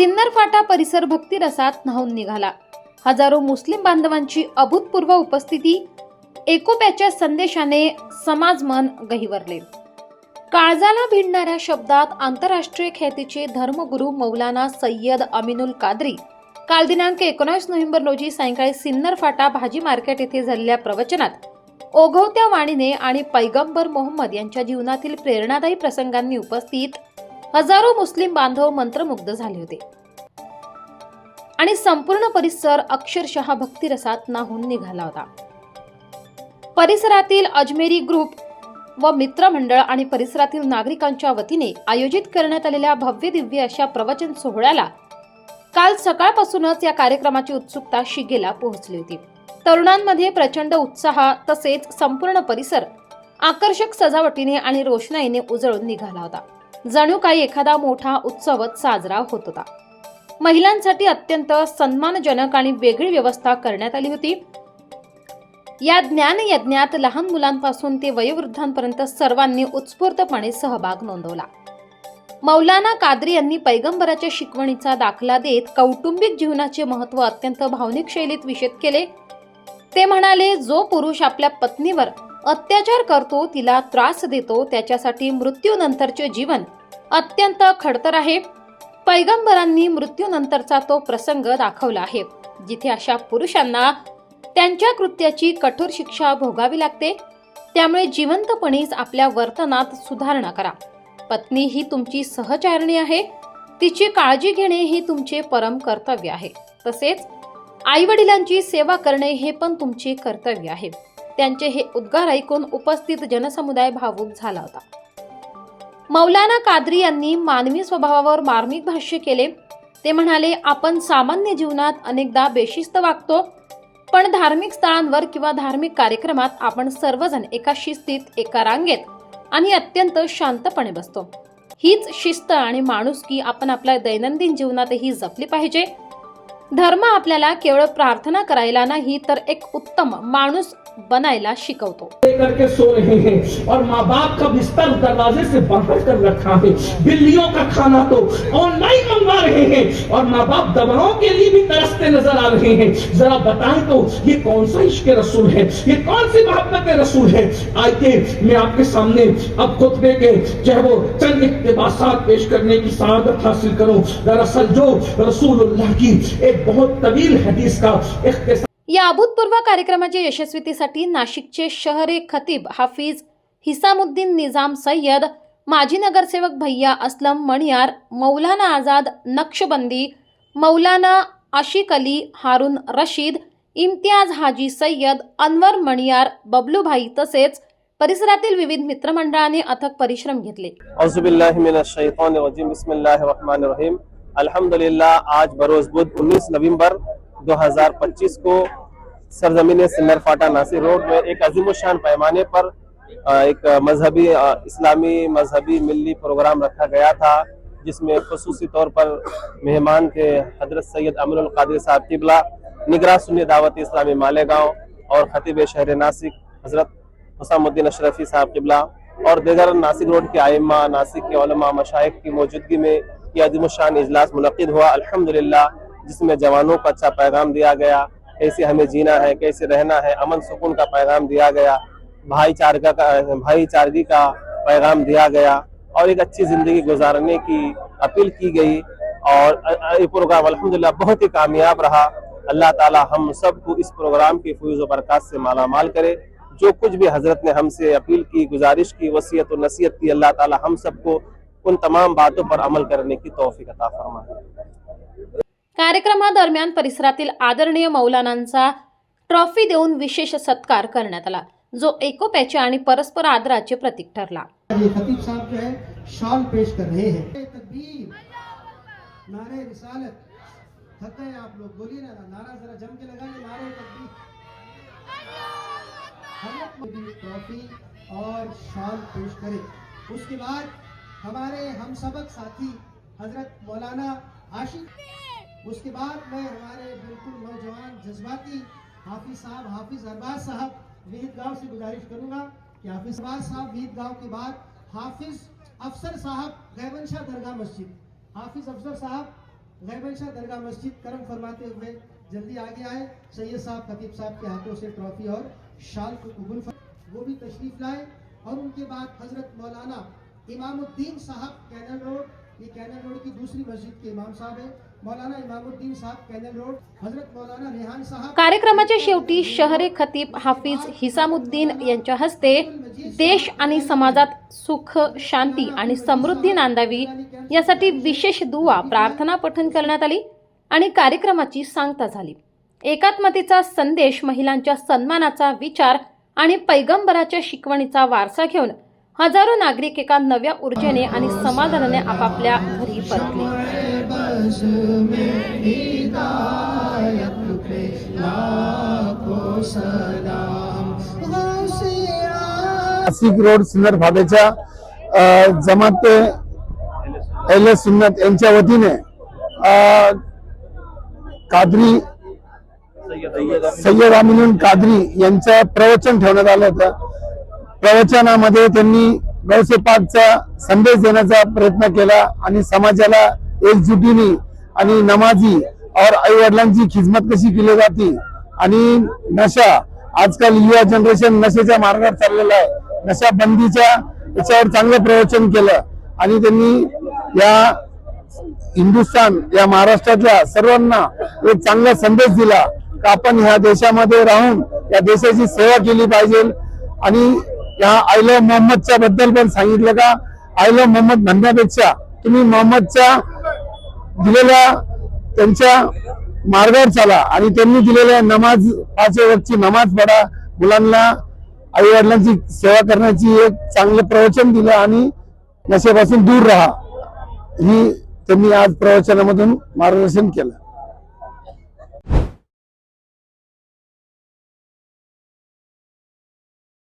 सिन्नर फाटा परिसर भक्तिरसात न्हावून निघाला. हजारो मुस्लिम बांधवांची अभूतपूर्व उपस्थिती एकोप्याच्या संदेशाने समाज मन गहिवरले. काळजाला भिडणाऱ्या शब्दात आंतरराष्ट्रीय ख्यातीचे धर्मगुरू मौलाना सय्यद अमिनुल कादरी काल दिनांक एकोणास नोव्हेंबर रोजी सायंकाळी सिन्नर फाटा भाजी मार्केट येथे झालेल्या प्रवचनात ओघवत्या वाणीने आणि पैगंबर मोहम्मद यांच्या जीवनातील प्रेरणादायी प्रसंगांनी उपस्थित हजारो मुस्लिम बांधव मंत्रमुग्ध झाले होते. आणि संपूर्ण परिसर अक्षरशः भक्तिरसात नाहून निघाला होता. परिसरातील अजमेरी ग्रुप व मित्रमंडळ आणि परिसरातील नागरिकांच्या वतीने आयोजित करण्यात आलेल्या भव्य दिव्य अशा प्रवचन सोहळ्याला काल सकाळपासूनच या कार्यक्रमाची उत्सुकता शिगेला पोहोचली होती. तरुणांमध्ये प्रचंड उत्साह तसेच संपूर्ण परिसर आकर्षक सजावटीने आणि रोषणाईने उजळून निघाला होता. जणू काही एखादा मोठा उत्सवच साजरा होत होता. महिलांसाठी अत्यंत सन्मानजनक आणि वेगळी व्यवस्था करण्यात आली होती. या ज्ञान यज्ञात लहान मुलांपासून ते वयोवृद्धांपर्यंत सर्वांनी उत्स्फूर्तपणे सहभाग नोंदवला. मौलाना कादरी यांनी पैगंबराच्या शिकवणीचा दाखला देत कौटुंबिक जीवनाचे महत्त्व अत्यंत भावनिक शैलीत विषद केले. ते म्हणाले जो पुरुष आपल्या पत्नीवर अत्याचार करतो तिला त्रास देतो त्याच्यासाठी मृत्यूनंतरचे जीवन अत्यंत खडतर आहे. पैगंबरांनी मृत्यूनंतरचा तो प्रसंग दाखवला आहे जिथे अशा पुरुषांना त्यांच्या कृत्याची कठोर शिक्षा भोगावी लागते. त्यामुळे जिवंतपणीच आपल्या वर्तनात सुधारणा करा. पत्नी ही तुमची सहचारणी आहे. तिची काळजी घेणे हे तुमचे परम कर्तव्य आहे. तसेच आई वडिलांची सेवा करणे हे पण तुमचे कर्तव्य आहे. त्यांचे हे उद्गार ऐकून उपस्थित जनसमुदाय भावूक झाला होता. मौलाना कादरी यांनी मानवी स्वभावावर मार्मिक भाष्य केले. ते म्हणाले आपण सामान्य जीवनात अनेकदा बेशिस्त वागतो पण धार्मिक स्थळांवर किंवा धार्मिक कार्यक्रमात आपण सर्वजण एका शिस्तीत एका रांगेत आणि अत्यंत शांतपणे बसतो. हीच शिस्त आणि माणुसकी आपण आपल्या दैनंदिन जीवनातही जपली पाहिजे धर्म आपल्याला केवळ प्रार्थना करायला नाही तर एक उत्तम माणूस बनायला शिकवतो. लेकर के सो रहे हैं और माँ बाप का बिस्तर दरवाजे से बाहर कर रखा है। बिल्लियों का खाना तो ऑनलाइन मंगवा रहे हैं और माँ बाप दवाओं के लिए भी तरसते नजर आ रहे हैं। जरा बताएं तो ये कौन सा इश्क रसूल है? ये कौन सी मोहब्बत रसूल है? आइए मैं आपके सामने अब खुतबे के जो है वो चंद इकतबासात पेश करने की सआदत हासिल करूं। दरअसल जो रसूलुल्लाह की एक बहुत तवील हदीस का या अभूतपूर्व कार्यक्रमाच्या यशस्वीतेसाठी नाशिकचे शहरे खतीब हाफिज हिसामुद्दीन निजाम सय्यद माजी नगरसेवक भैया असलम मणियार मौलाना आझाद नक्षबंदी मौलाना आशिक अली हारून रशीद इम्तियाज हाजी सय्यद अनवर मणियार बबलूभाई तसेच परिसरातील विविध मित्रमंडळाने अथक परिश्रम घेतले. الحمدللہ، آج بروز بدھ، انیس نومبر دو ہزار پچیس کو سرزمین سندر فاٹا ناصر روڈ میں ایک عظیم الشان پیمانے پر ایک مذہبی اسلامی مذہبی ملی پروگرام رکھا گیا تھا، جس میں خصوصی طور پر مہمان تھے حضرت سید امر القادر صاحب قبلہ نگراں سنی دعوت اسلامی مالیگاؤں اور خطیب شہر ناسک حضرت حسام الدین اشرفی صاحب قبلہ، اور دیگر ناسک روڈ کے آئمہ ناسک کے علماء، مشائق کی موجودگی میں کہ عظیم الشان اجلاس منعقد ہوا۔ الحمدللہ، جس میں جوانوں کو اچھا پیغام دیا گیا۔ کیسے ہمیں جینا ہے، کیسے رہنا ہے، امن سکون کا پیغام دیا گیا۔ بھائی چارگی کا، بھائی چارگی کا پیغام دیا گیا۔ اور ایک اچھی زندگی گزارنے کی اپیل کی گئی۔ اور یہ پروگرام الحمدللہ بہت ہی کامیاب رہا۔ اللہ تعالی ہم سب کو اس پروگرام کی فیوز و برکات سے مالا مال کرے۔ جو کچھ بھی حضرت نے ہم سے اپیل کی، گزارش کی، وصیت و نصیحت کی، اللہ تعالی ہم سب کو उन तमाम बातों पर अमल करने की तौफीक अता फरमाए। कार्यक्रमादरम्यान परिसरातील आदरणीय मौलानांचा ट्रॉफी देऊन विशेष सत्कार करण्यात आला जो एकोप्याचे आणि परस्पर आदराचे प्रतीक ठरला. ये खतीब साहब जो है शॉल पेश कर रहे हैं। तकबीर नारे रिसालत थक गए आप लोग बोलिए ना नारा जरा जम के लगाइए नारे तकबीर। हजरत मोदी ट्रॉफी और शॉल पेश करें। उसके बाद हमारे हम सबक साथी हजरत मौलाना आशिक उसके बाद मैं हमारे बिल्कुल नौजवान जज्बाती हाफिज साहब हाफिज अरबाज साहब विहित गांव से गुजारिश करूंगा कि हाफिज अरबाज साहब विहित गांव के बाद हाफिज अफसर साहब गैवंशा दरगाह मस्जिद हाफिज अफसर साहब गैबल शाह दरगाह मस्जिद करम फरमाते हुए जल्दी आगे आए सैयद साहब खतीब साहब के हाथों से ट्रॉफी और शाल को कबूल फर वो भी तशरीफ लाए और उनके बाद हजरत मौलाना इमामुद्दीन साहब कैनल रोड ये कैनल रोड की दूसरी मस्जिद के इमाम साहब है। मौलाना इमामुद्दीन साहब कैनल रोड हजरत मौलाना रेहान साहब कार्यक्रमाच्या शेवटी शहरे खतीब हाफिज हिसामुद्दीन यांच्या हस्ते देश आणि समाजात सुख शांती आणि समृद्धी नांदावी यासाठी विशेष दुवा प्रार्थना पठण करण्यात आली आणि कार्यक्रमाची सांगता झाली. एकात्मतेचा संदेश महिलांच्या सन्मानाचा विचार आणि पैगंबराच्या शिकवणीचा वारसा घेऊन हजारो नागरिक एका नव्या ऊर्जेने आणि समाधानाने आपापल्या घरी परतले. नाशिक रोड सिन्नर फादेच्या जमात एल सुन्नत यांच्या वतीने कादरी सय्यद अमिनुल कादरी यांचं प्रवचन ठेवण्यात आलं होतं. प्रवचनामध्ये त्यांनी गौसे पाकचा संदेश देण्याचा प्रयत्न केला आणि समाजाला एकजुटीने आणि नमाजी और आई वडिलांची खिदमत कशी केली जाते आणि नशा आजकाल युवा जनरेशन नशेच्या मार्गावर चाललेला आहे. नशा बंदीच्या याच्यावर चांगलं प्रवचन केलं आणि त्यांनी या हिंदुस्थान या महाराष्ट्रातल्या सर्वांना एक चांगला संदेश दिला की आपण ह्या देशामध्ये राहून या देशाची सेवा केली पाहिजे आणि या आय लव्ह मोहम्मदच्या बद्दल पण सांगितलं का? आय लव्ह मोहम्मद म्हणण्यापेक्षा तुम्ही मोहम्मदच्या दिलेल्या त्यांच्या मार्गावर चाला आणि त्यांनी दिलेल्या नमाज पाच वक्तची नमाज पडा मुलांना आई वडिलांची सेवा करण्याची एक चांगलं प्रवचन दिलं आणि नशेपासून दूर राहा. ही त्यांनी आज प्रवचनामधून मार्गदर्शन केलं.